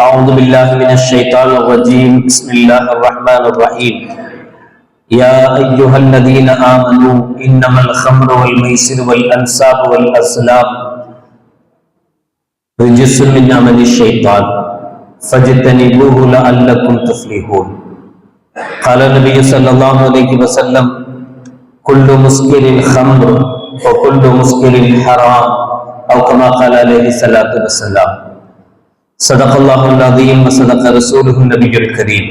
اعوذ باللہ من الشیطان الرجیم بسم اللہ الرحمن الرحیم یا ایوہا الذین آمنوا انما الخمر والمیسر والانساب والاسلام رجس من عمل الشیطان فجتنبوه لعلکم تفلیحون قال نبی صلی اللہ علیہ وسلم کل مسکر الخمر وکل مسکر الحرام او کما قال علیہ السلام الصلوۃ والسلام. صدق الله العظيم وصدق رسوله النبي الكريم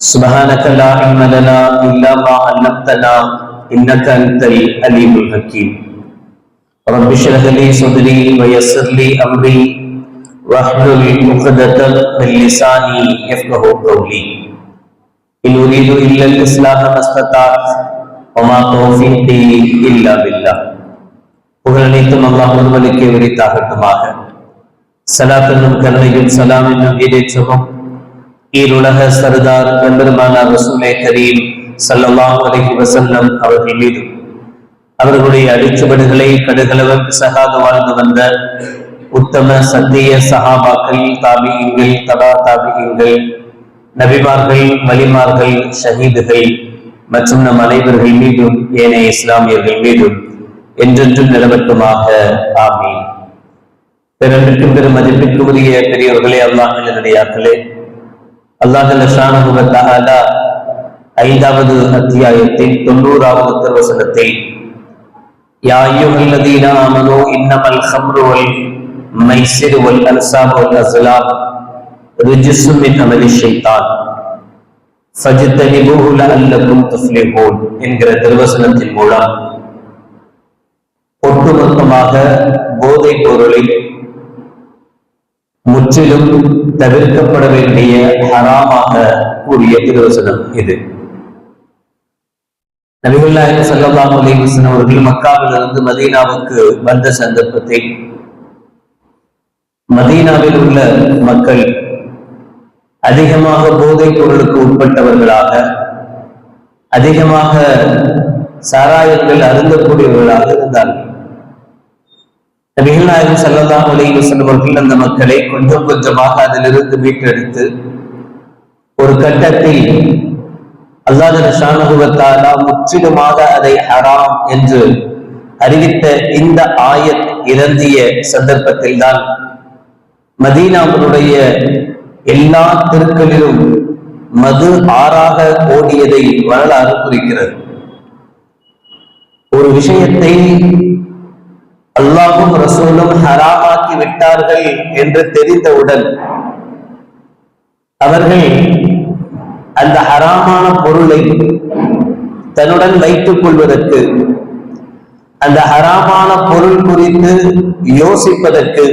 سبحانك لا علم لنا إلا ما علمتنا إنك أنت العليم الحكيم رب اشرح لي صدري ويسر لي أمري واحلل عقدة من لساني يفقه قولي إن أريد إلا الإصلاح ما استطعت وما توفيقي إلا بالله புகழ் அனைத்தும் அல்லாஹ் ஒருவனுக்கே உரித்தாகட்டுமாக சலாத் சலாத்தனும் கருணையும் சலாம் என்னும் ஈடேற்றமும் ஈருலக சர்தார் எம்பெருமானார் ரசூலே கரீம் ஸல்லல்லாஹு அலஹி வசல்லம் அவர்கள் மீது அவர்களுடைய அடிச்சுவடுகளை கடுகளவன் சகாது வாழ்ந்து வந்த உத்தம சத்திய சகாபாக்கள் தாபியங்கள் தபா தாபியங்கள் நபிமார்கள் வலிமார்கள் ஷஹீதுகள் மற்றும் நம் அனைவர்கள் மீதும் ஏனைய இஸ்லாமியர்கள் மீதும் என்றென்றும் நிலவட்டுமாக ஆமீன் பிறனுக்கும் பெரும் மதிப்பிற்கு உரிய பெரியவர்களே அல்லாஹின் அல்லாஹல்ல அல்லாஹ் ஐந்தாவது அத்தியாயத்தில் தொண்ணூறாவது திருவசனத்தில் யாயுல்லதீன ஆமனோ இன்னமல் ஹம்ரு வல் மைசிர் வல் அன்சாப் வல் அஸ்லாம் ரிஜிசு மின் அமலி ஷைத்தான். ஃபஜ்தனிபூஹு லஅல்லகும் துஃப்லிஹூன் என்கிற திருவசனத்தின் மூலம் ஒட்டுமொத்தமாக போதைப் பொருளை முற்றிலும் தவிர்க்கப்பட வேண்டிய ஹராமாக கூறிய திருவசனம் இது. நபிகுல்லாஹி சல்லாஹ் அலைஹி வஸல்லம் அவர்கள் மக்காவிலிருந்து மதீனாவுக்கு வந்த சந்தர்ப்பத்தை மதீனாவில் உள்ள மக்கள் அதிகமாக போதைப் பொருளுக்கு உட்பட்டவர்களாக அதிகமாக சாராயங்கள் அருந்தக்கூடியவர்களாக இருந்தார்கள். நபிகள் நாயகம் செல்லலாம் அலைஹி செல்வர்கள் அந்த மக்களை கொஞ்சம் கொஞ்சமாக அதிலிருந்து மீட்டெடுத்து ஒரு கட்டத்தில் அல்லாத ஷானுகுவத்தாலா முற்றிலுமாக அதை ஹராம் என்று அறிவித்த இந்த ஆயத் இறந்திய சந்தர்ப்பத்தில் தான் மதீனாவுடைய எல்லா தெருக்களிலும் மது ஆறாக ஓடியதை வரலாறு குறிக்கிறது. ஒரு விஷயத்தை அல்லாஹும் ரசூலும் ஹராமாக்கி விட்டார்கள் என்று தெரிந்தவுடன் அவர்கள் அந்த ஹராமான பொருளை தன்னுடன் வைத்துக் கொள்வதற்கு அந்த ஹராமான பொருள் குறித்து யோசிப்பதற்கு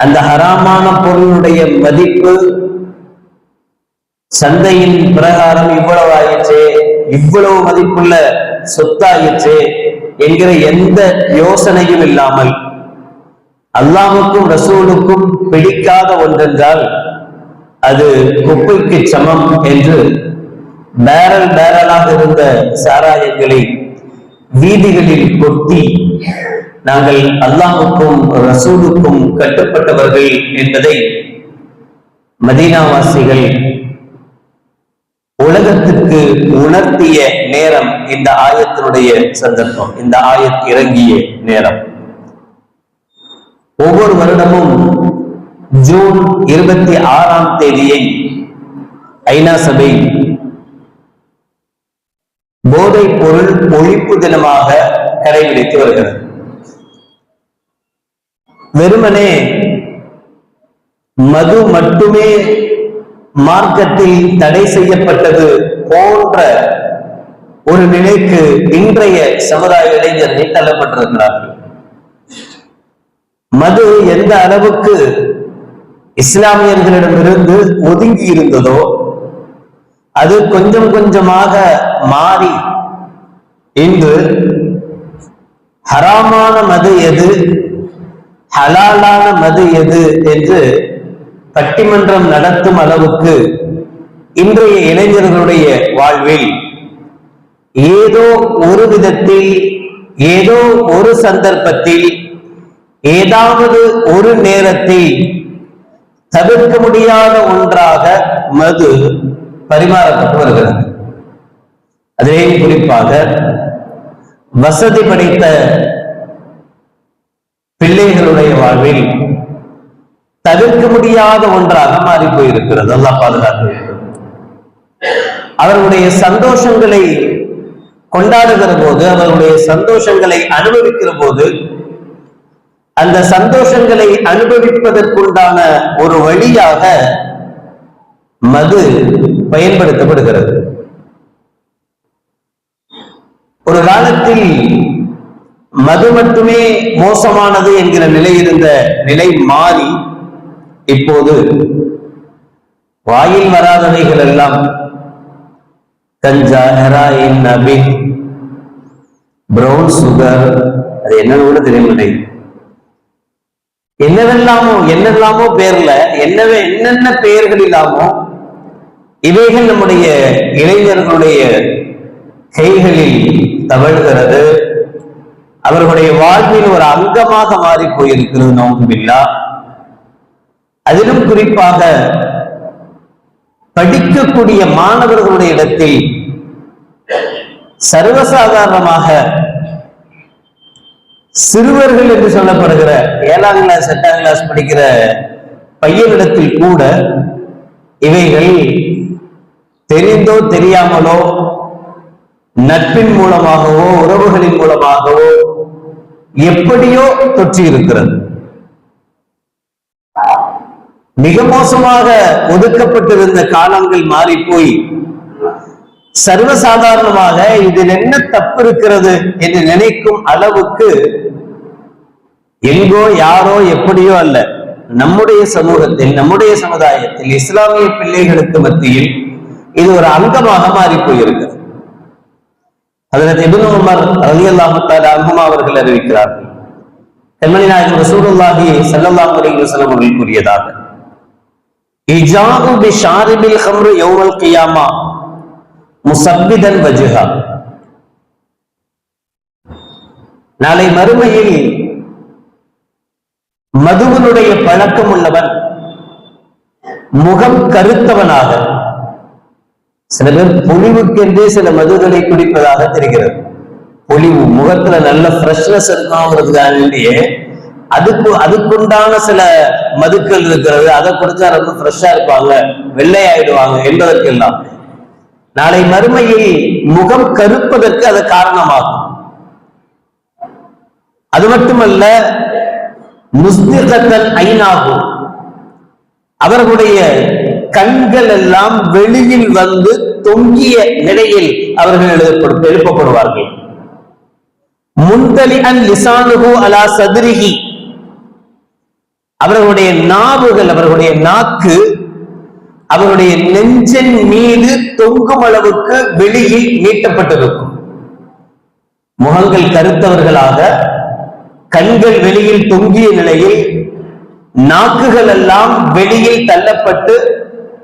அந்த ஹராமான பொருளுடைய மதிப்பு சந்தையின் பிரகாரம் இவ்வளவு ஆயிடுச்சு இவ்வளவு மதிப்புள்ள சொத்தாயிடுச்சு என்கிற எந்த யோசனையும் இல்லாமல் அல்லாவுக்கும் ரசூலுக்கும் பிடிக்காத ஒன்றென்றால் அது குப்பைக்கு சமம் என்று பேரல் பேரலாக இருந்த சாராயங்களை வீதிகளில் கொட்டி நாங்கள் அல்லாஹுக்கும் ரசூலுக்கும் கட்டுப்பட்டவர்கள் என்பதை மதீனாவாசிகள் உலகத்துக்கு உணர்த்திய நேரம் இந்த ஆயத்தினுடைய சந்தர்ப்பம். இந்த ஆயத் இறங்கிய நேரம். ஒவ்வொரு வருடமும் ஜூன் இருபத்தி ஆறாம் தேதியை ஐநா சபை போதைப் பொருள் ஒழிப்பு தினமாக கடைபிடித்து வருகிறது. வெறுமனே மது மட்டுமே மார்க்கத்தில் தடை செய்யப்பட்டது போன்ற ஒரு நிலைக்கு இன்றைய சமுதாய இளைஞர்கள் தள்ளப்பட்டிருக்கிறார்கள் மது எந்த அளவுக்கு இஸ்லாமியர்களிடமிருந்து ஒதுங்கி இருந்ததோ அது கொஞ்சம் கொஞ்சமாக மாறி இன்று ஹராமான மது எது ஹலாலான மது எது என்று பட்டிமன்றம் நடத்தும் அளவுக்கு இன்றைய இளைஞர்களுடைய வாழ்வில் ஏதோ ஒரு விதத்தில் ஏதோ ஒரு சந்தர்ப்பத்தில் ஏதாவது ஒரு நேரத்தில் தவிர்க்க முடியாத ஒன்றாக மது பரிமாறப்பட்டு வருகிறது. அதே குறிப்பாக வசதி படைத்த பிள்ளைகளுடைய வாழ்வில் தவிர்க்க முடியாத ஒன்றாக மாறி போயிருக்கிறது. அல்லாஹ் பாதுகாக்க வேண்டும். அவருடைய சந்தோஷங்களை கொண்டாடுகிற போது அவருடைய சந்தோஷங்களை அனுபவிக்கிற போது அந்த சந்தோஷங்களை அனுபவிப்பதற்குண்டான ஒரு வழியாக மது பயன்படுத்தப்படுகிறது. ஒரு காலத்தில் மது மட்டுமே மோசமானது என்கிற நிலை இருந்த நிலை மாறி இப்போது வாயில் வராதவைகள் எல்லாம் கஞ்சா ஹெராயின் நபின் பிரவுன் சுகர் அது என்னன்னு கூட தெரியவில்லை. என்னவெல்லாமோ என்னெல்லாமோ பேர்ல என்னவே என்னென்ன பெயர்கள் இல்லாமோ இவைகள் நம்முடைய இளைஞர்களுடைய கைகளில் தவழ்கிறது. அவர்களுடைய வாழ்வில் ஒரு அங்கமாக மாறி போயிருக்கிறது நோக்கமில்லா அதிலும் குறிப்பாக படிக்கக்கூடிய மாணவர்களுடைய இடத்தில் சர்வசாதாரணமாக சிறுவர்கள் என்று சொல்லப்படுகிற ஏழாம் கிளாஸ் எட்டாம் கிளாஸ் படிக்கிற பையனிடத்தில் கூட இவைகள் தெரிந்தோ தெரியாமலோ நட்பின் மூலமாகவோ உறவுகளின் மூலமாகவோ எப்படியோ தொற்றி இருக்கிறது மிக மோசமாக ஒதுக்கப்பட்டிருந்த காலங்கள் மாறி போய் சர்வசாதாரணமாக இதில் என்ன தப்பு இருக்கிறது என்று நினைக்கும் அளவுக்கு எங்கோ யாரோ எப்படியோ அல்ல நம்முடைய சமூகத்தில் நம்முடைய சமுதாயத்தில் இஸ்லாமிய பிள்ளைகளுக்கு மத்தியில் இது ஒரு அங்கமாக மாறி போயிருக்கிறது அதில் இபின் உமர் ரலி அல்லாஹத்தால் அங்குமா அவர்கள் அறிவிக்கிறார்கள். கண்மணி நாயகம் ரசூலுல்லாஹி ஸல்லல்லாஹு அலைஹி வஸல்லம் அவர்கள் கூறியதாக இஜாது பி ஷாரிபில் ஹம்ரு யௌமல் கியாமா முசப்பிதன் வஜுஹா நாளை மறுமையில் மதுவனுடைய பழக்கம் உள்ளவன் முகம் கருத்தவனாக சில பேர் பொலிவுக்கென்றே சில மதுகளை குடிப்பதாக தெரிகிறது. பொலிவு முகத்துல நல்ல ஃப்ரெஷ்னஸ் இருக்கணுங்கிறதுக்காக அதுக்கு அதுக்குண்டான சில மதுக்கள் இருக்கிறது அதை குடிச்சா ரொம்ப ஃப்ரெஷ்ஷா இருப்பாங்க வெள்ளை ஆயிடுவாங்க என்பதற்கெல்லாம். நாளை மறுமையில் முகம் கருப்பதற்கு அது காரணமாகும். அது மட்டுமல்ல முஸ்திகத்தன் ஐநாகும். அவர்களுடைய கண்கள் எல்லாம் வெளியில் வந்து தொங்கிய நிலையில் அவர்கள் எழுதப்படும் எழுப்பப்படுவார்கள். முந்தலி அன் லிசானுகு அலா சதுரிகி அவர்களுடைய நாவுகள் அவர்களுடைய நாக்கு அவருடைய நெஞ்சின் மீது தொங்கும் அளவுக்கு வெளியில் நீட்டப்பட்டிருக்கும். முகங்கள் கருத்தவர்களாக கண்கள் வெளியில் தொங்கிய நிலையில் நாக்குகள் எல்லாம் வெளியில் தள்ளப்பட்டு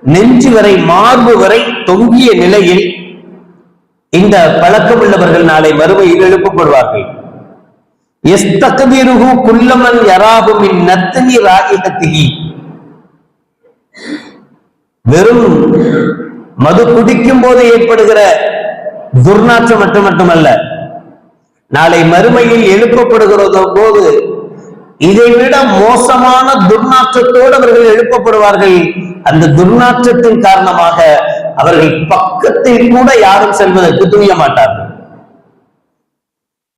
நெஞ்சு வரை மார்பு வரை தொங்கிய நிலையில் இந்த பழக்கம் உள்ளவர்கள் நாளை மறுமையில் எழுப்பப்படுவார்கள் எஸ்தகதிருகு குல்லமன் யராபுமின் நத்தனி ராகிகத்திகி வெறும் மது குடிக்கும் போது ஏற்படுகிற துர்நாற்றம் மட்டும் மட்டுமல்ல நாளை மறுமையில் எழுப்பப்படுகிறத போது இதைவிட மோசமான துர்நாற்றத்தோடு அவர்கள் எழுப்பப்படுவார்கள். அந்த துர்நாற்றத்தின் காரணமாக அவர்கள் பக்கத்தில் கூட யாரும் செல்வதற்கு துணிய மாட்டார்கள்.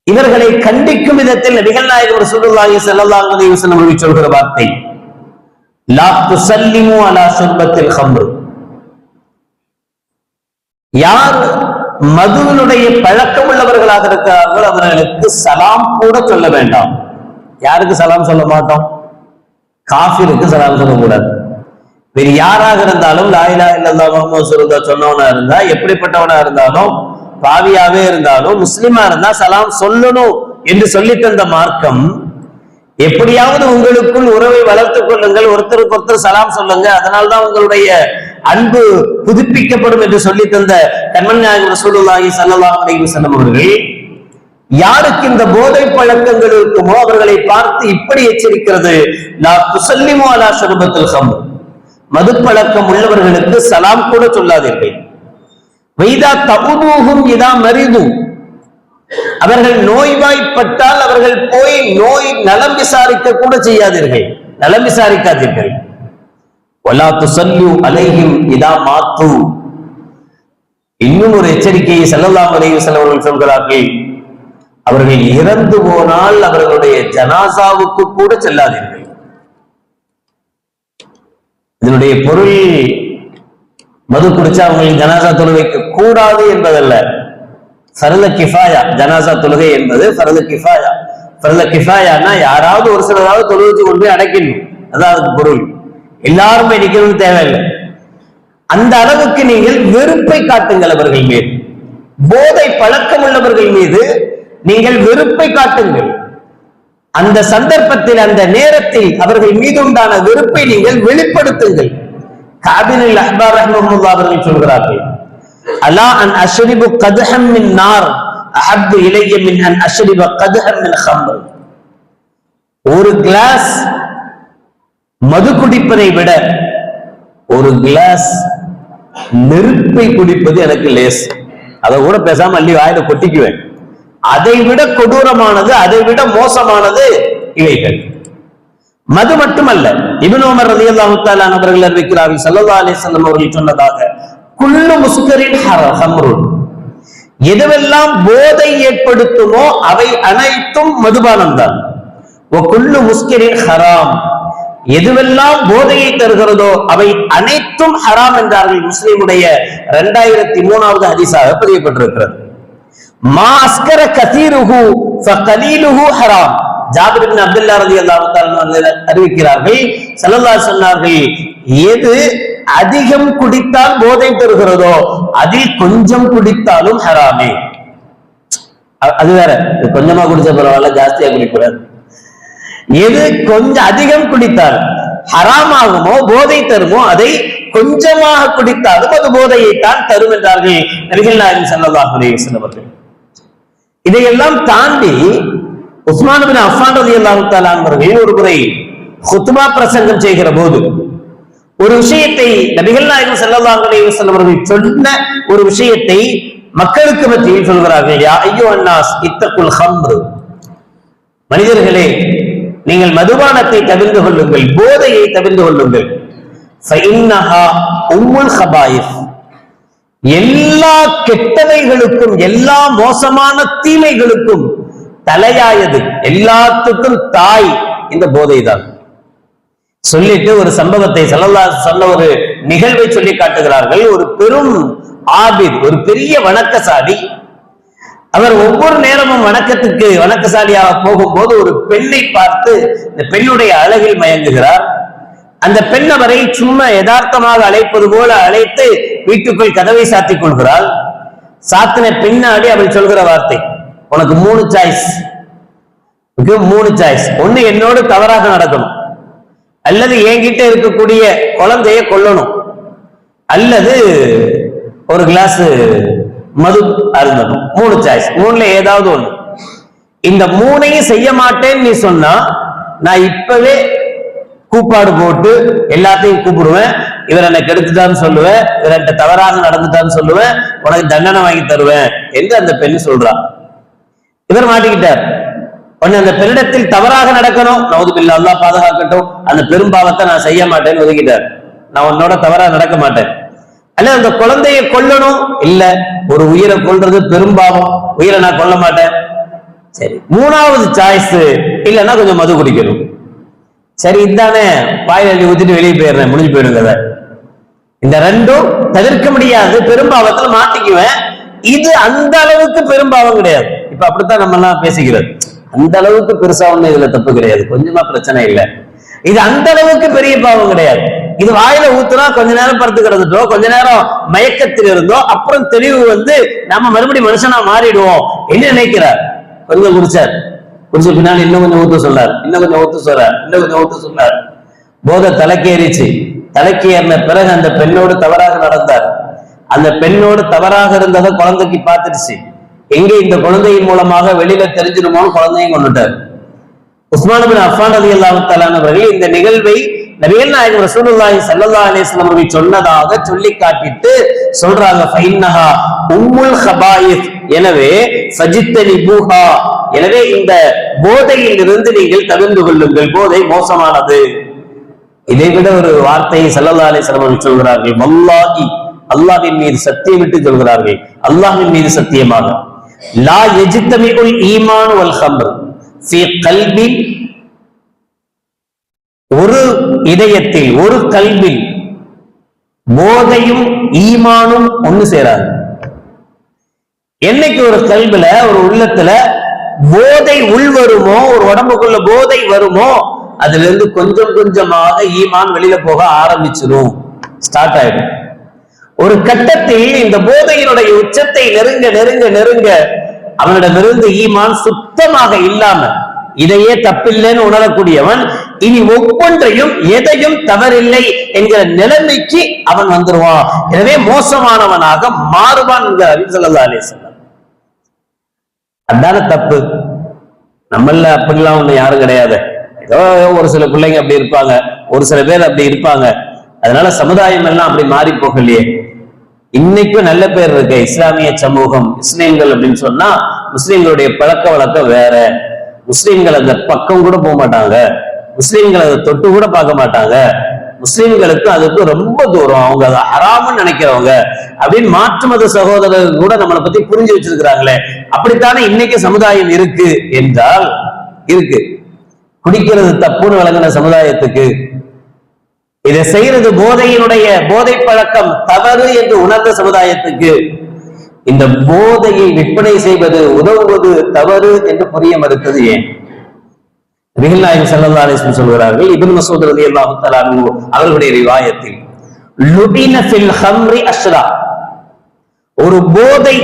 இவர்களை கண்டிக்கும் விதத்தில் நபிகள் நாயகர் ரசூலுல்லாஹி ஸல்லல்லாஹு அலைஹி வஸல்லம் அவர்கள் சொல்கிற வார்த்தை லா துசல்லிமு அலா சுர்பத்தில் ஹம்ர் யார் மதுவினுடைய பழக்கம் உள்ளவர்களாக இருக்கிறார்கள் அவர்களுக்கு சலாம் கூட சொல்ல வேண்டாம். யாருக்கு சலாம் சொல்ல மாட்டோம்? காஃபிருக்கு சலாம் சொல்லக்கூடாது. வேறு யாராக இருந்தாலும் லாயிலா இல்லல்லா முகமது சுருதா சொன்னவனா இருந்தா எப்படிப்பட்டவனா இருந்தாலும் பாவியாவே இருந்தாலும் முஸ்லிமா இருந்தா சலாம் சொல்லணும் என்று சொல்லி தந்த மார்க்கம் எப்படியாவது உங்களுக்குள் உறவை வளர்த்துக் கொள்ளுங்கள் ஒருத்தருக்கு ஒருத்தர் சலாம் சொல்லுங்க அதனால்தான் உங்களுடைய அன்பு புதுப்பிக்கப்படும் என்று சொல்லி தந்த கண்மன் நாயகம் ரசூலுல்லாஹி ஸல்லல்லாஹு அலைஹி வஸல்லம் அவர்கள் யாருக்கு இந்த போதை பழக்கங்கள் இருக்குமோ அவர்களை பார்த்து இப்படி எச்சரிக்கிறது. நான் துசல்லிமு அலா சுரபத்தில் ஹம்ர். மது பழக்கம் உள்ளவர்களுக்கு சலாம் கூட சொல்லாதீர்கள். வைதா தபுதூகும் இதா மரிதும். அவர்கள் நோய்வாய்ப்பட்டால் அவர்கள் போய் நோய் நலம் விசாரிக்க கூட செய்யாதீர்கள். நலம் விசாரிக்காதீர்கள். ஒலா துசல்லு இதா மாத்து. இன்னும் ஒரு எச்சரிக்கையை செல்லலாம் அலைஹி வஸல்லம் சொல்கிறார்கள். அவர்கள் இறந்து போனால் அவர்களுடைய ஜனாசாவுக்கு கூட செல்லாதீர்கள். இதனுடைய பொருள் மது குடிச்சா அவங்களுக்கு ஜனாசா தொழுகைக்கு கூடாது என்பதல்ல. ஃபரத கிஃபாயா ஜனாசா தொழுகை என்பது ஃபரத கிஃபாயா. ஃபரத கிஃபாயானா யாராவது ஒரு சிலராவது தொழுவிச்சு கொண்டு போய் அடைக்கணும். அதான் அதுக்கு பொருள். எல்லாருமே நிற்கிறது தேவையில்லை. அந்த அளவுக்கு நீங்கள் வெறுப்பை காட்டுங்கள் அவர்கள் மீது. போதை பழக்கம் உள்ளவர்கள் மீது நீங்கள் வெறுப்பை காட்டுங்கள். அந்த சந்தர்ப்பத்தில் அந்த நேரத்தில் அவர்கள் மீது உண்டான வெறுப்பை நீங்கள் வெளிப்படுத்துங்கள். காபினில் அஹ்பார் ரஹ்மஹுல்லா அவர்கள் சொல்கிறார்கள் அலா அன் அஷரிபு கதஹம் மின் நார் அஹப்பு இலைய மின் அன் அஷரிப கதஹம் மின் ஹம்ர் ஒரு கிளாஸ் மது குடிப்பதை விட ஒரு கிளாஸ் நெருப்பை குடிப்பது எனக்கு லேஸ் அதை கூட பேசாம அள்ளி வாயில கொட்டிக்குவேன். அதை விட கொடூரமானது அதை விட மோசமானது இவைகள் மது மட்டுமல்ல. இபினோமர் ரதி அல்லாஹு தாலான் அவர்கள் அறிவிக்கிறார்கள். சல்லா அலைஹி அவர்கள் சொன்னதாக குல்லு முஸ்கரின் ஹம்ருன் எதுவெல்லாம் போதை ஏற்படுத்துமோ அவை அனைத்தும் மதுபானம் தான். குல்லு ஹராம். எதுவெல்லாம் போதையை தருகிறதோ அவை அனைத்தும் ஹராம் என்றார்கள் முஸ்லிமுடைய இரண்டாயிரத்தி மூணாவது ஹதீஸாக பதியப்பட்டிருக்கிறது. மா அஸ்கர கசீருஹு ஹராம். ஜாபிரின் அப்துல்லா ரலியல்லாஹு தஆலா அறிவிக்கிறார்கள் செல்லல்லா சொன்னார்கள் எது அதிகம் குடித்தால் போதை தருகிறதோ அதில் கொஞ்சம் குடித்தாலும் ஹராமே. அது வேற கொஞ்சமா குடிச்ச பரவாயில்ல ஜாஸ்தியா குடிக்கூடாது. எது கொஞ்சம் அதிகம் குடித்தால் ஹராமாகுமோ போதை தருமோ அதை கொஞ்சமாக குடித்தாலும் அது போதையைத்தான் தரும் என்றார்கள் நபிகள் நாயகம் ஸல்லல்லாஹு அலைஹி இதையெல்லாம் தாண்டி உஸ்மான் பின் அஃபான் ரலியல்லாஹு அல்லாஹு அவர்கள் ஒரு முறை ஹுத்பா பிரசங்கம் செய்கிற போது ஒரு விஷயத்தை நபிகள் நாயகம் ஸல்லல்லாஹு அலைஹி வஸல்லம் அவர்கள் சொன்ன ஒரு விஷயத்தை மக்களுக்கு மத்தியில் சொல்கிறார்கள் யா ஐயோ அன்னாஸ் இத்தக்குல் ஹம்ரு. மனிதர்களே நீங்கள் மதுபானத்தை தவிர்ந்து கொள்ளுங்கள் போதையை தவிர்ந்து கொள்ளுங்கள். ஃபஇன்னஹா உம்முல் ஹபாயிஸ் எல்லா கெட்டவைகளுக்கும் எல்லா மோசமான தீமைகளுக்கும் தலையாயது. எல்லாத்துக்கும் தாய் இந்த போதை தான் சொல்லிட்டு ஒரு சம்பவத்தை சல்லல்லா சொன்ன ஒரு நிகழ்வை சொல்லி காட்டுகிறார்கள். ஒரு பெரும் ஆபித் ஒரு பெரிய வணக்கசாலி. அவர் ஒவ்வொரு நேரமும் வணக்கத்துக்கு வணக்கசாலியாக போகும்போது ஒரு பெண்ணை பார்த்து இந்த பெண்ணுடைய அழகில் மயங்குகிறார். அந்த பெண் அவரை சும்மா யதார்த்தமாக அழைப்பது போல அழைத்து வீட்டுக்குள் கதவை சாத்திக் கொள்கிறாள். சாத்தின பின்னாடி அவள் சொல்கிற வார்த்தை உனக்கு மூணு சாய்ஸ் மூணு சாய்ஸ் ஒண்ணு என்னோடு தவறாக நடக்கணும். அல்லது என்கிட்ட இருக்கக்கூடிய குழந்தைய கொல்லணும். அல்லது ஒரு கிளாஸ் மது அருந்தணும். மூணு சாய்ஸ் மூணுல ஏதாவது ஒண்ணு. இந்த மூணையும் செய்ய மாட்டேன்னு நீ சொன்னா நான் இப்பவே கூப்பாடு போட்டு எல்லாத்தையும் கூப்பிடுவேன். இவர் என்னை கெடுத்துட்டான்னு சொல்லுவேன். இவர்கிட்ட தவறாக நடந்துட்டான்னு சொல்லுவேன். உனக்கு தண்டனை வாங்கி தருவேன் என்று அந்த பெண் சொல்றான் இவர் மாட்டிக்கிட்டார். உடனே அந்த பெரிடத்தில் தவறாக நடக்கணும். நவது பில்லா அல்லா பாதுகாக்கட்டும். அந்த பெரும்பாவத்தை நான் செய்ய மாட்டேன்னு ஒதுக்கிட்டார். நான் உன்னோட தவறா நடக்க மாட்டேன். அல்ல அந்த குழந்தையை கொல்லணும்? இல்ல ஒரு உயிரை கொல்றது பெரும்பாவம் உயிரை நான் கொல்ல மாட்டேன். சரி மூணாவது சாய்ஸ் இல்லைன்னா கொஞ்சம் மது குடிக்கணும். சரி இதானே வாயில் அள்ளி ஊத்திட்டு வெளியே போயிடுறேன் முடிஞ்சு போயிடும் கதை இந்த ரெண்டும் தவிர்க்க முடியாது. பெரும்பாவத்துல மாட்டிக்குவேன். இது அந்த அளவுக்கு பெரும்பாவம் கிடையாது. இப்ப அப்படித்தான் நம்ம எல்லாம் பேசிக்கிறது அந்த அளவுக்கு பெருசா ஒண்ணு இதுல தப்பு கிடையாது. கொஞ்சமா பிரச்சனை இல்லை. இது அந்த அளவுக்கு பெரிய பாவம் கிடையாது. இது வாயில ஊத்துனா கொஞ்ச நேரம் படுத்து கிடந்துட்டோம் கொஞ்ச நேரம் மயக்கத்தில் இருந்தோம் அப்புறம் தெளிவு வந்து நம்ம மறுபடியும் மனுஷனா மாறிடுவோம் என்ன நினைக்கிறார். கொஞ்சம் குடிச்சார். குடிச்ச பின்னாடி இன்னும் கொஞ்சம் ஊத்து சொல்றார். இன்னும் கொஞ்சம் ஊத்து சொல்றார். இன்னும் கொஞ்சம் ஊத்து சொல்றார் போதை தலைக்கேறிச்சு. தலைக்கு ஏறின பிறகு அந்த பெண்ணோடு தவறாக நடந்தார். அந்த பெண்ணோடு தவறாக இருந்ததை குழந்தைக்கு பார்த்துடுச்சு. எங்க இந்த குழந்தையின் மூலமாக வெளியில தெரிஞ்சிருமோன்னு குழந்தையும் கொண்டுட்டார். உஸ்மானபின் அஃபான் ரதி அவர்கள் இந்த நிகழ்வை நபிகள் நாயகம் ரசூலுல்லாஹி சல்லல்லா அலிஸ்லாம் அவர்கள் சொன்னதாக சொல்லி காட்டிட்டு சொல்றாங்க ஃபைன்னஹா உம்முல் ஹபாயிஸ் எனவே சஜித்தனி பூஹா எனவே இந்த போதையில் இருந்து நீங்கள் தவிர்ந்து கொள்ளுங்கள். போதை மோசமானது. இதை விட ஒரு வார்த்தையை சல்லல்லா அலிஸ்லாம் அவர்கள் சொல்கிறார்கள் வல்லாஹி. அல்லாஹின் மீது சத்தியமிட்டு சொல்கிறார்கள். அல்லாஹின் மீது சத்தியமாக. லா எஜித்தமிகுல் ஈமான் வல் ஹம்ரு ஃபீ கல்வி ஒரு இதயத்தில் ஒரு கல்வில் போதையும் ஈமானும் ஒண்ணு சேராது. என்னைக்கு ஒரு கல்வில ஒரு உள்ளத்துல போதை உள் வருமோ ஒரு உடம்புக்குள்ள போதை வருமோ அதுல இருந்து கொஞ்சம் கொஞ்சமாக ஈமான் வெளியில போக ஆரம்பிச்சிடும் ஸ்டார்ட் ஆயிடும். ஒரு கட்டத்தில் இந்த போதையினுடைய உச்சத்தை நெருங்க நெருங்க நெருங்க அவனிடமிருந்து ஈமான் சுத்தமாக இல்லாம இதையே தப்பில்லைன்னு உணரக்கூடியவன் இனி ஒவ்வொன்றையும் எதையும் தவறில்லை என்கிற நிலைமைக்கு அவன் வந்துருவான். எனவே மோசமானவனாக மாறுவான் என்கிற அலிசல்லா அலிசல்லாம் அதான தப்பு. நம்மள அப்படிலாம் ஒண்ணு யாரும் கிடையாது. ஏதோ ஒரு சில பிள்ளைங்க அப்படி இருப்பாங்க. ஒரு சில பேர் அப்படி இருப்பாங்க. அதனால சமுதாயம் எல்லாம் அப்படி மாறி போகலையே. இன்னைக்கும் நல்ல பேர் இருக்கு. இஸ்லாமிய சமூகம் முஸ்லீம்கள் அப்படின்னு சொன்னா முஸ்லீம்களுடைய பழக்க வழக்கம் வேற. முஸ்லீம்கள் அந்த பக்கம் கூட போக மாட்டாங்க. முஸ்லீம்கள் அதை தொட்டு கூட பார்க்க மாட்டாங்க. முஸ்லீம்களுக்கு அதுக்கு ரொம்ப தூரம். அவங்க அதை அறாமன்னு நினைக்கிறவங்க. அப்படின்னு மாற்று மத சகோதரர்கள் கூட நம்மளை பத்தி புரிஞ்சு வச்சிருக்கிறாங்களே. அப்படித்தானே இன்னைக்கு சமுதாயம் இருக்கு? என்றால் இருக்கு. குடிக்கிறது தப்புன்னு வழங்கின சமுதாயத்துக்கு இதை செய்யறது போதையினுடைய போதை பழக்கம் தவறு என்று உணர்ந்த சமுதாயத்துக்கு இந்த போதையை விற்பனை செய்வது உதவுவது தவறு என்று புரிய மறுத்தது ஏன்? நபிகள் நாயகம் ஸல்லல்லாஹு சொல்கிறார்கள் இபின் மசூத் ரலியல்லாஹு தஆலா அன்ஹு அவர்களுடைய ரிவாயத்தில் ஹம்ரி ஒரு போதை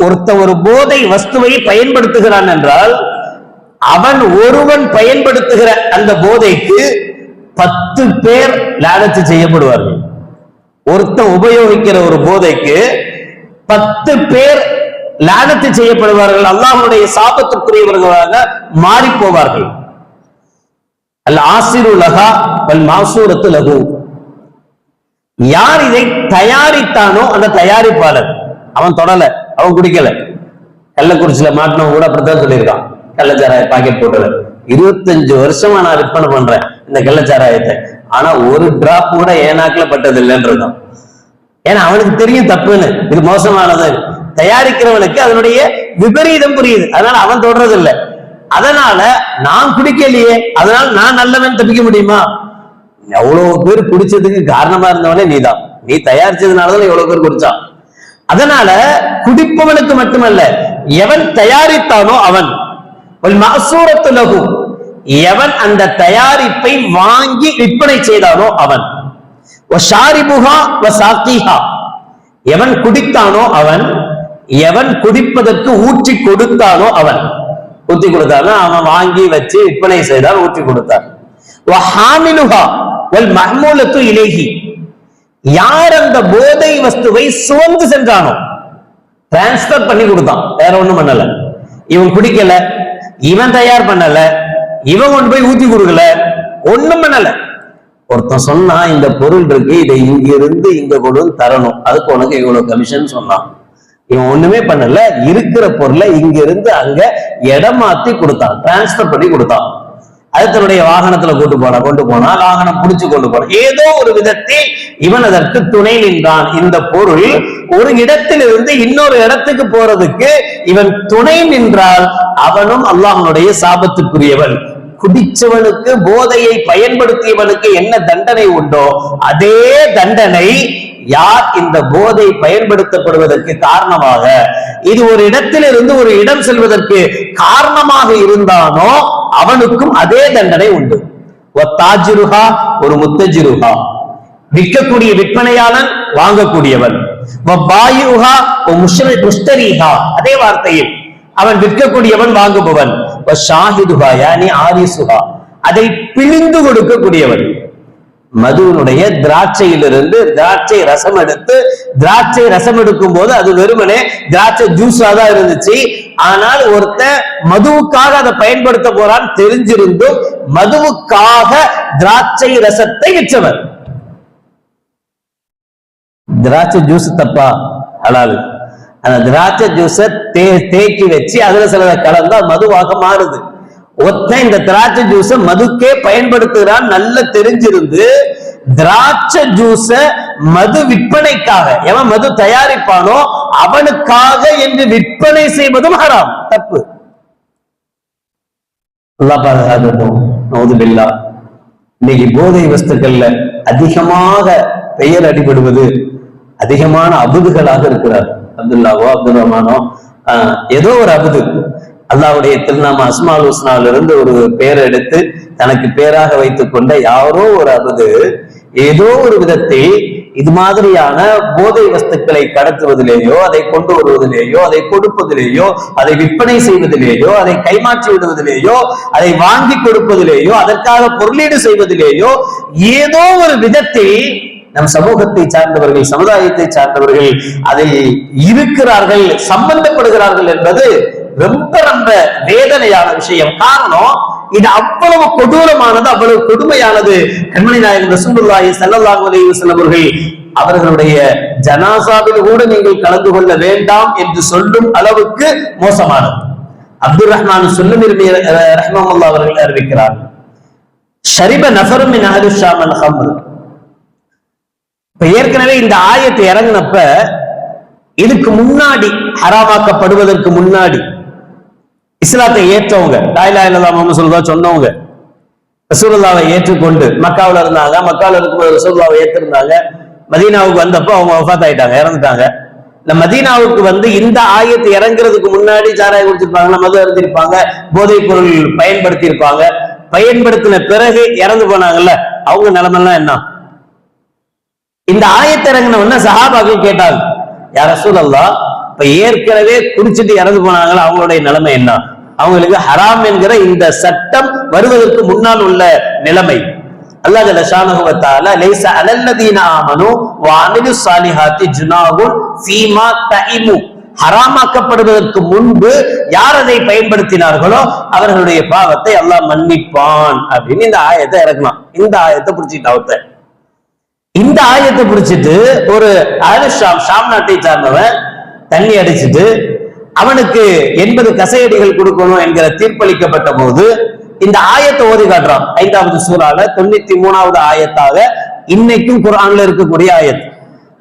ஒருத்த ஒரு போதை வஸ்துவை பயன்படுத்துகிறான் என்றால் அவன் ஒருவன் பயன்படுத்துகிற அந்த போதைக்கு பத்து பேர் லானத்து செய்யப்படுவார்கள். ஒருத்தன் உபயோகிக்கிற ஒரு போதைக்கு பத்து பேர் லானத்து செய்யப்படுவார்கள். அல்லாஹ்வுடைய சாபத்துக்குரியவர்களாக மாறி போவார்கள் அல் ஆசிரு லகா வல் மாசூரத்து லகு யார் இதை தயாரித்தானோ அந்த தயாரிப்பாளர் அவன் தொடல அவன் குடிக்கல. கள்ளக்குறிச்சியில மாட்டினவன் கூட அப்படித்தான் சொல்லியிருக்கான். கள்ளச்சாராய பாக்கெட் போட்டுல. இருபத்தஞ்சு வருஷமா நான் விற்பனை பண்றேன் இந்த கள்ளச்சாராயத்தை. ஆனா ஒரு டிராப் கூட ஏனாக்கில் பட்டது இல்லைன்றதும் ஏன்னா அவனுக்கு தெரியும் தப்புன்னு. இது மோசமானது. தயாரிக்கிறவனுக்கு அதனுடைய விபரீதம் புரியுது. அதனால அவன் தொடுறது இல்லை அதனால நான் குடிக்கலையே. அதனால நான் நல்லவன் தப்பிக்க முடியுமா? எவ்வளவு பேர் குடிச்சதுக்கு காரணமா இருந்தவனே நீதான். நீ தயாரிச்சதுனாலதான் எவ்வளவு பேர் குடிச்சான். அதனால குடிப்பவனுக்கு மட்டுமல்ல எவன் தயாரித்தானோ அவன். ஒரு மசூரத்து எவன் அந்த தயாரிப்பை வாங்கி விற்பனை செய்தானோ அவன். எவன் குடித்தானோ அவன் எவன் குடிப்பதற்கு ஊற்றி கொடுத்தானோ அவன். ஊற்றி கொடுத்தானோ? அவன் வாங்கி வச்சு விற்பனை செய்தான் ஊற்றி கொடுத்தான். ஹாமிலுஹா வல் மஹ்மூலத்து இலேஹி. யார் அந்த போதை வஸ்துவை சுமந்து சென்றானோ? டிரான்ஸ்பர் பண்ணி கொடுத்தான். வேற ஒண்ணும் பண்ணல. இவன் குடிக்கல. இவன் தயார் பண்ணல. இவன் கொண்டு போய் ஊத்தி கொடுக்கல. ஒண்ணும் பண்ணல. ஒருத்தன் சொன்னா இந்த பொருள் இருக்கு இதை இங்க இருந்து இங்க கொண்டு வந்து தரணும். அதுக்கு உனக்கு இவ்வளவு கமிஷன் சொன்னான். இவன் ஒண்ணுமே பண்ணல. இருக்கிற பொருளை இங்க இருந்து அங்க இடம் மாத்தி கொடுத்தான். டிரான்ஸ்பர் பண்ணி கொடுத்தான். அது தன்னுடைய வாகனத்துல கொண்டு போனா கொண்டு போனா வாகனம் புடிச்சு கொண்டு போனான் ஏதோ ஒரு விதத்தில் இவன் அதற்கு துணை நின்றான். இந்த பொருள் ஒரு இடத்திலிருந்து இன்னொரு இடத்துக்கு போறதுக்கு இவன் துணை நின்றால் அவனும் அல்லாஹனுடைய சாபத்துக்குரியவன். குடிச்சவனுக்கு போதையை பயன்படுத்தியவனுக்கு என்ன தண்டனை உண்டோ அதே தண்டனை யார் இந்த போதை பயன்படுத்தப்படுவதற்கு காரணமாக? இது ஒரு இடத்திலிருந்து ஒரு இடம் செல்வதற்கு காரணமாக இருந்தானோ அவனுக்கும் அதே தண்டனை உண்டு. ஒத்தாஜிருகா ஒரு முத்தஜிருகா விற்கக்கூடிய விற்பனையாளன் வாங்கக்கூடியவன். அதே வார்த்தையில் அவன் விற்கக்கூடியவன் வாங்குபவன். ஷாஹிதுஹா யானி ஆரிசுஹா. அதை பிழிந்து கொடுக்கக்கூடியவன் மதுவனுடைய திராட்சையிலிருந்து திராட்சை ரசம் எடுத்து திராட்சை ரசம் எடுக்கும் போது அது வெறுமனே திராட்சை ஜூஸா தான் இருந்துச்சு. ஆனால் ஒருத்தன் மதுவுக்காக அதை பயன்படுத்த போறான் தெரிஞ்சிருந்தும் மதுவுக்காக திராட்சை ரசத்தை விற்றவர். திராட்சை ஜூஸ் தப்பா? ஹலால். அந்த திராட்சை ஜூஸ தே தேக்கி வச்சு அதுல சிலதை கலந்தா மதுவாக மாறுது ஒத்தன் இந்த திராட்சை ஜூஸ மதுக்கே பயன்படுத்துகிறான் நல்ல தெரிஞ்சிருந்து திராட்சை ஜூஸ மது விற்பனைக்காக எவன் மது தயாரிப்பானோ அவனுக்காக என்று விற்பனை செய்வதும் ஹராம் தப்பு. இன்னைக்கு போதை வஸ்துக்கள்ல அதிகமாக பெயர் அடிபடுவது அதிகமான அபுதுகளாக இருக்கிறார் அப்துல்லாவோ அப்துல் ரஹ்மானோ ஏதோ ஒரு அபுது. அல்லாவுடைய திருநாம அஸ்மால் இருந்து ஒரு பெயரை எடுத்து தனக்கு பேராக வைத்துக் கொண்ட யாரோ ஒரு அபுது ஏதோ ஒரு விதத்தில் இது மாதிரியான போதை வஸ்துக்களை கடத்துவதிலேயோ அதை கொண்டு வருவதிலேயோ அதை கொடுப்பதிலேயோ அதை விற்பனை செய்வதிலேயோ அதை கைமாற்றி விடுவதிலேயோ அதை வாங்கி கொடுப்பதிலேயோ அதற்காக பொருளீடு செய்வதிலேயோ ஏதோ ஒரு விதத்தில் நம் சமூகத்தை சார்ந்தவர்கள் சமுதாயத்தை சார்ந்தவர்கள் அதில் இருக்கிறார்கள் சம்பந்தப்படுகிறார்கள் என்பது ரொம்ப ரொம்ப வேதனையான விஷயம். காரணம் இது அவ்வளவு கொடூரமானது அவ்வளவு கொடுமையானது. கண்மணி நாயகன் ரசூலுல்லாஹி ஸல்லல்லாஹு அலைஹி வஸல்லம் அவர்கள் அவர்களுடைய ஜனாசாவில் கூட நீங்கள் கலந்து கொள்ள வேண்டாம் என்று சொல்லும் அளவுக்கு மோசமானது. அப்துல் ரஹ்மான் சொல்லும் ரஹ்மமுல்லா அவர்கள் அறிவிக்கிறார். ஷரிப நஃபரும் மின் அஹ்லி ஷாம் அல் ஹம்ர். இப்ப ஏற்கனவே இந்த ஆயத்தை இறங்கினப்ப இதுக்கு முன்னாடி ஹராமாக்கப்படுவதற்கு முன்னாடி இஸ்லாத்தை ஏற்றவங்க லாயிலா இல்லா மாம சொல்லுதா சொன்னவங்க ரசூலுல்லாவை ஏற்றுக்கொண்டு மக்காவில் இருந்தாங்க மக்காவில் இருக்கும்போது ரசூல்லாவை ஏற்றிருந்தாங்க மதீனாவுக்கு வந்தப்போ அவங்க வஃபாத் ஆயிட்டாங்க இறந்துட்டாங்க. இந்த மதீனாவுக்கு வந்து இந்த ஆயத்து இறங்குறதுக்கு முன்னாடி சாராயம் குடிச்சிருப்பாங்க மது அறிஞ்சிருப்பாங்க போதைப் பொருள் பயன்படுத்தி இருப்பாங்க பயன்படுத்தின பிறகு இறந்து போனாங்கல்ல அவங்க நிலைமெல்லாம் என்ன? இந்த ஆயத்தை இறங்கின உடனே சஹாபாக்கள் கேட்டாங்க யார சூழல்லா இப்ப ஏற்கனவே குடிச்சிட்டு இறந்து போனாங்களா? அவங்களுடைய நிலைமை என்ன? அவங்களுக்கு ஹராம் என்கிற இந்த சட்டம் வருவதற்கு முன்னால் உள்ள நிலைமை. அல்லாஹ் ஜல்ல ஷானஹு அலல்லதீன ஆமனு வ தஇமு. ஹராமாக்கப்படுவதற்கு முன்பு யார் அதை பயன்படுத்தினார்களோ அவர்களுடைய பாவத்தை அல்லாஹ் மன்னிப்பான் அப்படின்னு இந்த ஆயத்தை இறக்கலாம் இந்த ஆயத்தை பிடிச்சிட்டு அவத்தை இந்த ஆயத்தை பிடிச்சிட்டு ஒரு அஹ்லு ஷாம் நாட்டை சார்ந்தவன் தண்ணி அடிச்சிட்டு அவனுக்கு எண்பது கசையடிகள் கொடுக்கணும் என்கிற தீர்ப்பளிக்கப்பட்ட போது இந்த ஆயத்தை ஓதி காட்டுறான். ஐந்தாவது சூறால தொண்ணூத்தி மூணாவது ஆயத்தாக இன்னைக்கும் குரான்ல இருக்கக்கூடிய ஆயத்.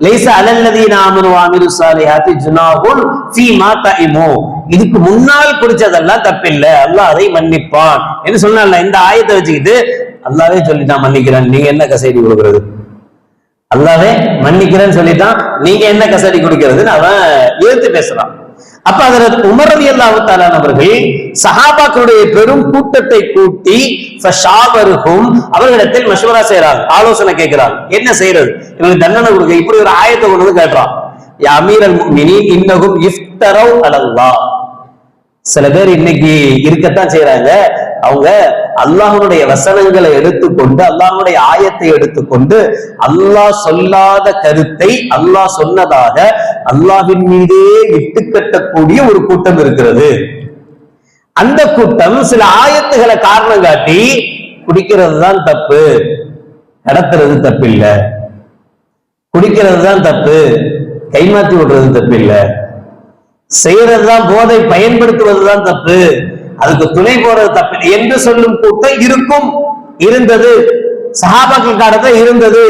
லைச அலல்லதி நாமனு வாமிரு சாலிஹாத்தி ஜுனாஹுன் ஃபீமா தஇமு இதுக்கு முன்னால் குடிச்சதெல்லாம் தப்பில்ல. அல்லாஹ் அதை மன்னிப்பான். என்று சொன்னால இந்த ஆயத்தை வச்சுக்கிட்டு அல்லாவே சொல்லிட்டான் மன்னிக்கிறேன். நீங்க என்ன கசைடி கொடுக்குறது? அல்லாவே மன்னிக்கிறேன்னு சொல்லிட்டான். நீங்க என்ன கசடி கொடுக்கிறதுன்னு அவன் எழுத்து பேசுறான். அப்ப அதுல உமரதி அல்லாஹாலான் அவர்கள் சஹாபாக்களுடைய பெரும் கூட்டத்தை கூட்டி ஃபஷாவருகும் அவர்களிடத்தில் மஷ்வரா செய்யறாங்க ஆலோசனை கேட்கிறாங்க என்ன செய்யறது? இவங்களுக்கு தண்டனை கொடுக்க இப்படி ஒரு ஆயத்தை கொண்டு வந்து கேட்டுறான் யா அமீரல் முஃமினீன் இன்னகும் இஃப்தரவ் அலல்லா சில பேர் இன்னைக்கு இருக்கத்தான் செய்யறாங்க அவங்க அல்லாஹனுடைய வசனங்களை எடுத்துக்கொண்டு அல்லாஹனுடைய ஆயத்தை எடுத்துக்கொண்டு அல்லாஹ் சொல்லாத கருத்தை அல்லாஹ் சொன்னதாக அல்லாஹின் மீதே விட்டு கட்டக்கூடிய ஒரு கூட்டம் இருக்கிறது. அந்த கூட்டம் சில ஆயத்துகளை காரணம் காட்டி குடிக்கிறது தான் தப்பு. கடத்துறது தப்பு இல்ல குடிக்கிறது தான் தப்பு. கைமாற்றி விடுறது தப்பு இல்ல செய்யறதுதான் போதை பயன்படுத்துவதுதான் தப்பு. அதுக்கு துணை போறது தப்பு என்று சொல்லும் கூட்டம் இருக்கும் இருந்தது. சகாபாக்கள் காலத்துல இருந்தது.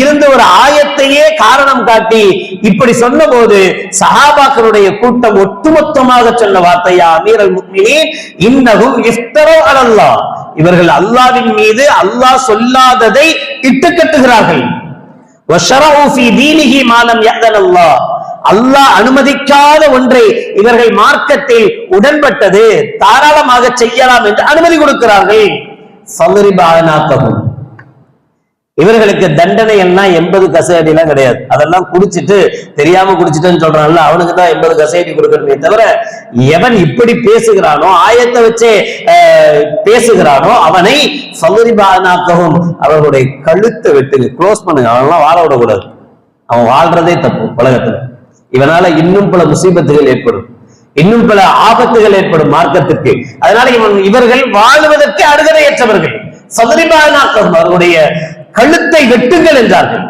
இருந்த ஒரு ஆயத்தையே காரணம் காட்டி இப்படி சொன்ன போது சஹாபாக்களுடைய கூட்டம் ஒட்டுமொத்தமாக சொன்ன வார்த்தையா? அமீரல் முக்மினி இன்னகும் இஃப்தரோ அல்லா இவர்கள் அல்லாவின் மீது அல்லாஹ் சொல்லாததை இட்டுக்கட்டுகிறார்கள். மாலம் அல்லா அல்லாஹ் அனுமதிக்காத ஒன்றை இவர்கள் மார்க்கத்தில் உடன்பட்டது தாராளமாக செய்யலாம் என்று அனுமதி கொடுக்கிறார்கள். சௌரிபாகனாத்தமும் இவர்களுக்கு தண்டனை எல்லாம் எண்பது கசையடி எல்லாம் கிடையாது. அதெல்லாம் குடிச்சிட்டு தெரியாம குடிச்சிட்டுன்னு சொல்றான்ல அவனுக்கு தான் எண்பது கசையடி கொடுக்கணுமே தவிர எவன் இப்படி பேசுகிறானோ ஆயத்தை வச்சே பேசுகிறானோ அவனை சௌரிபாகனாக்கவும் அவர்களுடைய கழுத்தை வெட்டுங்க க்ளோஸ் பண்ணுங்க. அவன் எல்லாம் வாழ விடக்கூடாது. அவன் வாழ்றதே தப்பு உலகத்துல. இவனால இன்னும் பல முசீபத்துகள் ஏற்படும். இன்னும் பல ஆபத்துகள் ஏற்படும் மார்க்கத்திற்கு. அதனால இவன் இவர்கள் வாழ்வதற்கு அருகதையற்றவர்கள். சதுரிபானாக்கம் அவருடைய கழுத்தை வெட்டுங்கள் என்றார்கள்.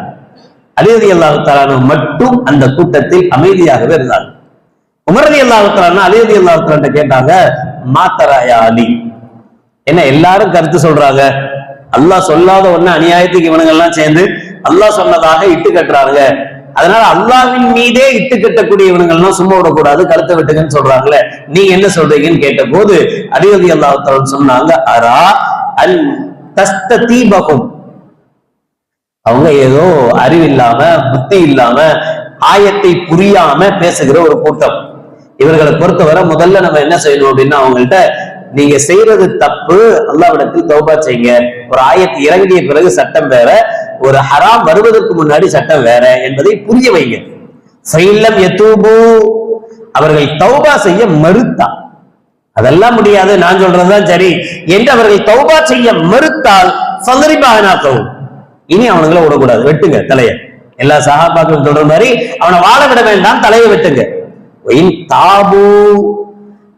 அலிரதி அல்லாஹு மட்டும் அந்த கூட்டத்தில் அமைதியாகவே இருந்தார்கள். உமரதி அல்லாஹு தலானா அலிரதி அல்லாஹு கேட்டாங்க மாத்தராயா அலி? என்ன எல்லாரும் கருத்து சொல்றாங்க. அல்லாஹ் சொல்லாத ஒண்ணு அநியாயத்துக்கு இவனுங்க எல்லாம் சேர்ந்து அல்லாஹ் சொன்னதாக இட்டு கட்டுறாங்க அதனால அல்லாஹ்வின் மீதே இட்டு கட்டக்கூடிய இவனுங்கள்லாம் சும்மா விடக்கூடாது கருத்தை விட்டுங்கன்னு சொல்றாங்களே. நீங்க என்ன சொல்றீங்கன்னு கேட்ட போது அடிவதி அல்லாஹு சொன்னாங்க அரா அல் தஸ்த தீபகம் அவங்க ஏதோ அறிவில்லாம புத்தி இல்லாம ஆயத்தை புரியாம பேசுகிற ஒரு கூட்டம். இவர்களை பொறுத்தவரை முதல்ல நம்ம என்ன செய்யணும் அப்படின்னா அவங்கள்ட்ட நீங்க செய்யறது தப்பு அல்லாவிடத்தில் தௌபா செய்யுங்க. ஒரு ஆயத்து இறங்கிய பிறகு சட்டம் வேற ஒரு ஹராம் வருவதற்கு முன்னாடி சட்டம் வேற என்பதை புரிய வைங்க. ஃபைல்லம் எத்தூபு அவர்கள் தௌபா செய்ய மறுத்தா அதெல்லாம் முடியாது நான் சொல்றதுதான் சரி. என்று அவர்கள் தௌபா செய்ய மறுத்தால் சந்தரிப்பாகனாக்கவும் இனி அவனுங்களை விடக்கூடாது வெட்டுங்க தலைய. எல்லா சகாபாக்களும் சொல்ற மாதிரி அவனை வாழ விட வேண்டாம் தலையை வெட்டுங்க. ஒயின் தாபு.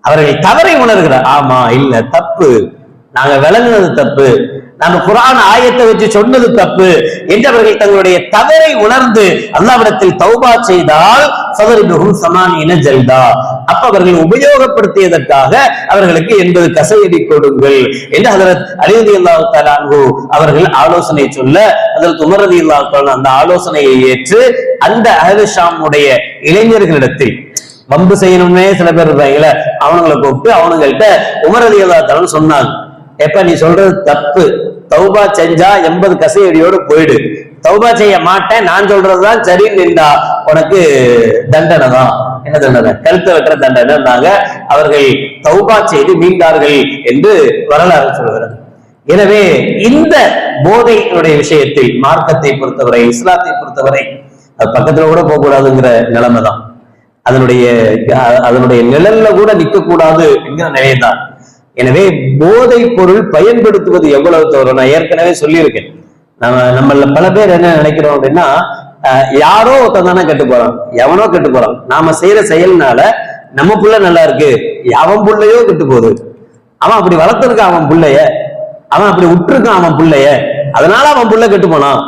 அவர்கள் தவறை உணர்கிறார். ஆமா இல்ல தப்பு. நாங்க விளங்குனது தப்பு. நம்ம குரான் ஆயத்தை வச்சு சொன்னது தப்பு என்றவர்கள் தங்களுடைய தவறை உணர்ந்து அல்லாவிடத்தில் தௌபா செய்தால் சதரிபுகும் இன ஜல்தா. அப்ப அவர்கள் உபயோகப்படுத்தியதற்காக அவர்களுக்கு எண்பது கசையடி கொடுங்கள் என்று ஹதரத் அலிரதி அல்லாஹு தலான்கு அவர்கள் ஆலோசனை சொல்ல அதில் உமரதி அல்லாஹு அந்த ஆலோசனையை ஏற்று அந்த அஹது ஷாமுடைய இளைஞர்களிடத்தில் வம்பு செய்யணும்னே சில பேர் இருப்பாங்களே அவனுங்களை கூப்பிட்டு அவனுங்கள்ட்ட உமரதி அல்லாத்தாலும் சொன்னாங்க. எப்ப நீ சொல்றது தப்பு? தௌபா செஞ்சா எண்பது கசையடியோடு போயிடு. தௌபா செய்ய மாட்டேன் நான் சொல்றதுதான் சரி நின்றா உனக்கு தண்டனை தான். என்ன தண்டனை? கழுத்தை வெட்டுற தண்டனைன்னாங்க. அவர்கள் தௌபா செய்து மீண்டார்கள் என்று வரலாறு சொல்கிறது. எனவே இந்த போதையினுடைய விஷயத்தில் மார்க்கத்தை பொறுத்தவரை இஸ்லாத்தை பொறுத்தவரை அது பக்கத்துல கூட போக கூடாதுங்கிற நிலைமை தான். அதனுடைய அதனுடைய நிழல்ல கூட நிற்க கூடாது என்கிற நிலையம்தான் எனவே போதை பொருள் பயன்படுத்துவது எவ்வளவு தவறு? நான் ஏற்கனவே சொல்லியிருக்கேன். நம்ம நம்மள பல பேர் என்ன நினைக்கிறோம் அப்படின்னா யாரோ ஒருத்தன் தானே கெட்டு போறான். எவனோ கெட்டு போறான். நாம செய்யற செயல்னால நம்ம புள்ள நல்லா இருக்கு. அவன் புள்ளையோ கெட்டு போகுது. அவன் அப்படி வளர்த்துருக்கான் அவன் புள்ளைய? அவன் அப்படி விட்டுருக்கான் அவன் புள்ளைய? அதனால அவன் புள்ள கெட்டு போனான்.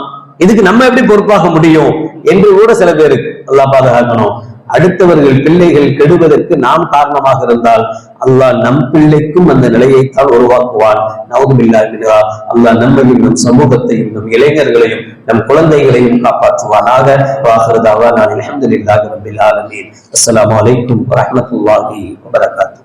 இதுக்கு நம்ம எப்படி பொறுப்பாக முடியும்? என்று கூட சில பேருக்கு நல்லா பாதுகாக்கணும். அடுத்தவர்கள் பிள்ளைகள் கெடுவதற்கு நாம் காரணமாக இருந்தால் அல்லாஹ் நம் பிள்ளைக்கும் அந்த நிலையைத்தான் உருவாக்குவான். நவதுபில்லா அல்லாஹ் நம்மையும் நம் சமூகத்தையும் நம் இளைஞர்களையும் நம் குழந்தைகளையும் காப்பாற்றுவானாக. வாஹிருதாவா நான் அல்ஹம்துலில்லாஹி ரப்பில் ஆலமீன். அஸ்லாம் வலைக்கும் வரமத்துல்லாஹி வபரகாத்துஹு